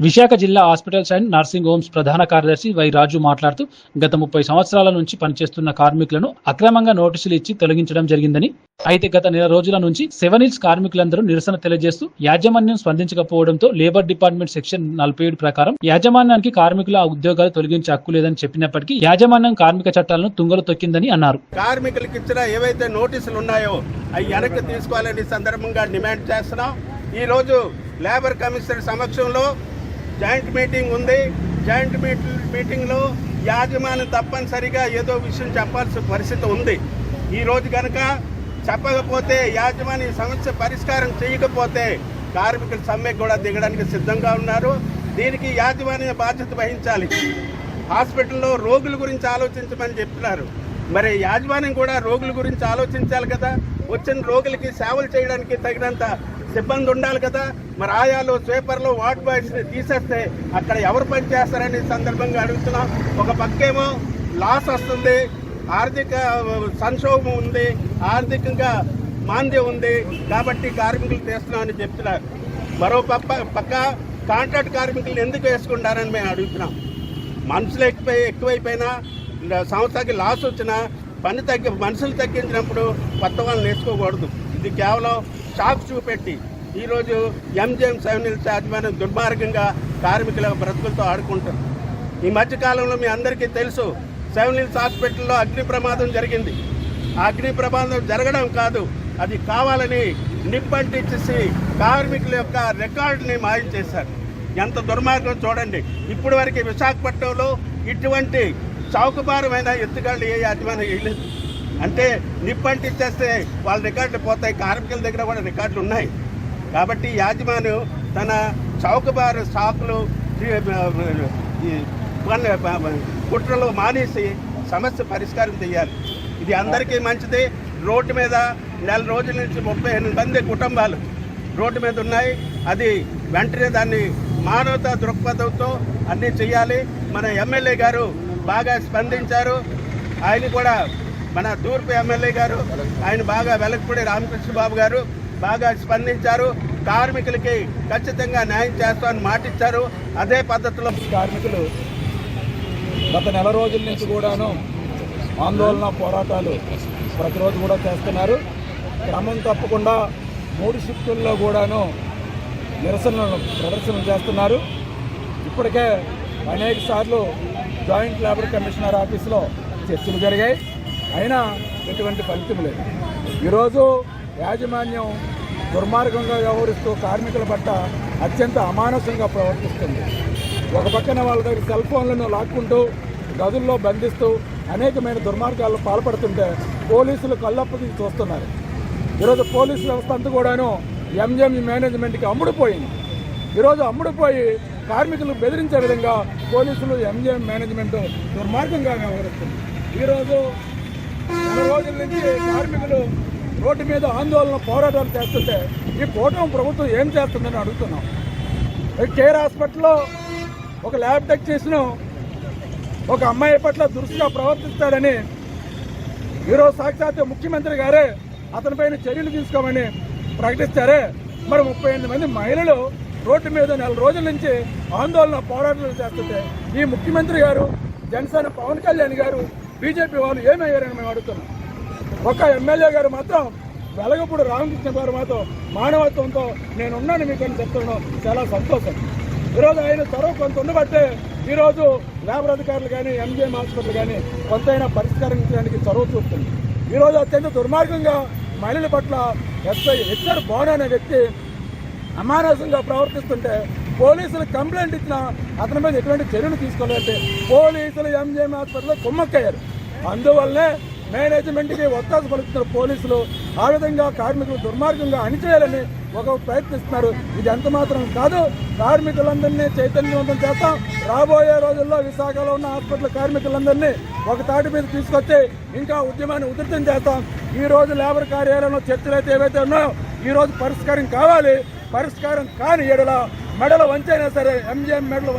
విశాఖ జిల్లా hospitals and nursing homes ప్రధాన కార్యదర్శి వై రాజు మాట్లాడుతూ గత ముప్పై సంవత్సరాల నుంచి పనిచేస్తున్న కార్మికులను అక్రమంగా నోటీసులు ఇచ్చి తొలగించడం జరిగిందని అయితే గత నెల రోజుల నుంచి సెవెన్ హిల్స్ కార్మికులందరూ నిరసన తెలియజేస్తూ యాజమాన్యం స్పందించకపోవడంతో లేబర్ డిపార్ట్మెంట్ సెక్షన్ నలభై ఏడు ప్రకారం యాజమాన్యానికి కార్మికుల ఉద్యోగాలు తొలగించే హక్కు లేదని చెప్పినప్పటికీ యాజమాన్యం కార్మిక చట్టాలను తుంగలు తొక్కిందని అన్నారు. కార్మికులకు ఇచ్చిన ఏవైతే నోటీసులు ఉన్నాయో అవి వెనక్కి తీసుకోవాలని సందర్భంగా డిమాండ్ చేస్తున్నాం. రోజు లేబర్ కమిషనర్ సమక్షంలో జాయింట్ మీటింగ్ ఉంది. జాయింట్ మీటింగ్లో యాజమాన్యం తప్పనిసరిగా ఏదో విషయం చెప్పాల్సిన పరిస్థితి ఉంది. ఈరోజు కనుక చెప్పకపోతే యాజమాన్య సమస్య పరిష్కారం చేయకపోతే కార్మికుల సమ్మె కూడా దిగడానికి సిద్ధంగా ఉన్నారు. దీనికి యాజమాన్య బాధ్యత వహించాలి. హాస్పిటల్లో రోగుల గురించి ఆలోచించమని చెప్తున్నారు మరి యాజమాన్యం కూడా రోగుల గురించి ఆలోచించాలి కదా. వచ్చిన రోగులకి సేవలు చేయడానికి తగినంత సిబ్బంది ఉండాలి కదా. మరి ఆయాలు స్వీపర్లు వార్డ్ బాయ్స్ని తీసేస్తే అక్కడ ఎవరు పని చేస్తారని సందర్భంగా అడుగుతున్నాం. ఒక పక్కేమో లాస్ వస్తుంది ఆర్థిక సంక్షోభం ఉంది ఆర్థికంగా మాంద్యం ఉంది. కాబట్టి కార్మికులు తీస్తున్నామని చెప్తున్నారు. మరో పక్క పక్క కాంట్రాక్ట్ కార్మికులు ఎందుకు వేసుకుంటారని మేము అడుగుతున్నాం. మనుషులు ఎక్కువ ఎక్కువైపోయినా సంస్థకి లాస్ వచ్చినా పని తగ్గి మనుషులు తగ్గించినప్పుడు కొత్త వాళ్ళని వేసుకోకూడదు. ఇది కేవలం షాక్ చూపెట్టి ఈరోజు ఎంజిఎం సెవెన్ యాజమాన్యం దుర్మార్గంగా కార్మికుల బ్రతుకులతో ఆడుకుంటారు ఈ మధ్యకాలంలో మీ అందరికీ తెలుసు సెవెన్ హిల్స్ హాస్పిటల్లో అగ్ని ప్రమాదం జరిగింది. ఆ అగ్ని ప్రమాదం జరగడం కాదు అది కావాలని నిప్పంటించేసి కార్మికుల యొక్క రికార్డుని మాయం చేశారు. ఎంత దుర్మార్గం చూడండి. ఇప్పటి వరకు విశాఖపట్నంలో ఇటువంటి చౌకబారమైన ఎత్తుగాళ్ళు ఏ యాజమాన్యం వేయలేదు. అంటే నిప్పంటిచ్చేస్తే వాళ్ళ రికార్డులు పోతాయి కార్మికుల దగ్గర కూడా రికార్డులు ఉన్నాయి. కాబట్టి యాజమాన్యం తన చౌకబారు స్టాకులు కుట్రలు మానేసి సమస్య పరిష్కారం చేయాలి. ఇది అందరికీ మంచిది. రోడ్డు మీద నెల రోజుల నుంచి ముప్పై ఎనిమిది మంది కుటుంబాలు రోడ్డు మీద ఉన్నాయి. అది వెంటనే దాన్ని మానవతా దృక్పథంతో అన్నీ చేయాలి. మన ఎమ్మెల్యే గారు బాగా స్పందించారు. ఆయన కూడా మన తూర్పు ఎమ్మెల్యే గారు ఆయన బాగా వెలకపూడి రామకృష్ణ బాబు గారు బాగా స్పందించారు. కార్మికులకి ఖచ్చితంగా న్యాయం చేస్తామని మాటిచ్చారు. అదే పద్ధతిలో కార్మికులు గత నెల రోజుల నుంచి కూడాను ఆందోళన పోరాటాలు ప్రతిరోజు కూడా చేస్తున్నారు. క్రమం తప్పకుండా మూడు షిఫ్టుల్లో కూడాను నిరసనలు ప్రదర్శనలు చేస్తున్నారు. ఇప్పటికే అనేక సార్లు జాయింట్ లేబర్ కమిషనర్ ఆఫీసులో చర్చలు జరిగాయి. అయినా ఎటువంటి ఫలితం లేదు. ఈరోజు యాజమాన్యం దుర్మార్గంగా వ్యవహరిస్తూ కార్మికుల పట్ల అత్యంత అమానసంగా ప్రవర్తిస్తుంది. ఒక పక్కన వాళ్ళ దగ్గర సెల్ ఫోన్లను లాక్కుంటూ గదుల్లో బంధిస్తూ అనేకమైన దుర్మార్గాల్లో పాల్పడుతుంటే పోలీసులు కళ్ళప్పకి చూస్తున్నారు. ఈరోజు పోలీసు వ్యవస్థ అంతా కూడాను ఎంజిఎం మేనేజ్మెంట్కి అమ్ముడుపోయింది. ఈరోజు అమ్ముడుపోయి కార్మికులు బెదిరించే విధంగా పోలీసులు ఎంజిఎం మేనేజ్మెంట్ దుర్మార్గంగా వ్యవహరిస్తుంది ఈరోజు నెల రోజుల నుంచి కార్మికులు రోడ్డు మీద ఆందోళన పోరాటాలు చేస్తుంటే ఈ కూటమి ప్రభుత్వం ఏం చేస్తుందని అడుగుతున్నాం. కేర్ హాస్పిటల్లో ఒక ల్యాబ్ టెక్నీషియన్ ఒక అమ్మాయి పట్ల దురుసుగా ప్రవర్తిస్తాడని ఈరోజు సాక్షాత్ ముఖ్యమంత్రి గారే అతనిపైన చర్యలు తీసుకోమని ప్రకటిస్తారే. మరి ముప్పై ఎనిమిది మంది మహిళలు రోడ్డు మీద నెల రోజుల నుంచి ఆందోళన పోరాటాలు చేస్తుంటే ఈ ముఖ్యమంత్రి గారు జనసేన పవన్ కళ్యాణ్ గారు బీజేపీ వాళ్ళు ఏమయ్యారని మేము అడుగుతున్నాం. ఒక ఎమ్మెల్యే గారు మాత్రం వెలగపూడి రామకృష్ణ గారు మాత్రం మానవత్వంతో నేను ఉన్నాను మీకు అని చెప్తున్నాం చాలా సంతోషం. ఈరోజు ఆయన చొరవ కొంత ఉండబట్టే ఈరోజు లేబర్ అధికారులు కానీ ఎంజిఎం హాస్పిటల్ కానీ కొంతైనా పరిష్కరించడానికి చొరవ చూపుతుంది. ఈరోజు అత్యంత దుర్మార్గంగా మహిళల పట్ల ఎస్ఐ హెచ్ఆర్ బోన్ అనే వ్యక్తి అమానసంగా ప్రవర్తిస్తుంటే పోలీసులు కంప్లైంట్ ఇచ్చినా అతని మీద ఎటువంటి చర్యలు తీసుకోలేదంటే పోలీసులు ఎంజిఎం హాస్పిటల్లో కుమ్మక్కయ్యారు. అందువల్లనే మేనేజ్మెంట్కి ఒత్తాసు పలుకుతున్న పోలీసులు ఆ విధంగా కార్మికులు దుర్మార్గంగా అణిచేయాలని ఒక ప్రయత్నిస్తున్నారు. ఇది ఎంత మాత్రం కాదు కార్మికులందరినీ చైతన్యవంతం చేస్తాం. రాబోయే రోజుల్లో విశాఖలో ఉన్న హాస్పిటల్ కార్మికులందరినీ ఒక తాటి మీద తీసుకొచ్చి ఇంకా ఉద్యమాన్ని ఉధృతం చేస్తాం. ఈ రోజు లేబర్ కార్యాలయంలో చర్చలు అయితే ఏవైతే ఉన్నాయో ఈ రోజు పరిష్కారం కావాలి. పరిష్కారం కాని ఎడల మెడల వంచైనా సరే ఎంజిఎం మెడల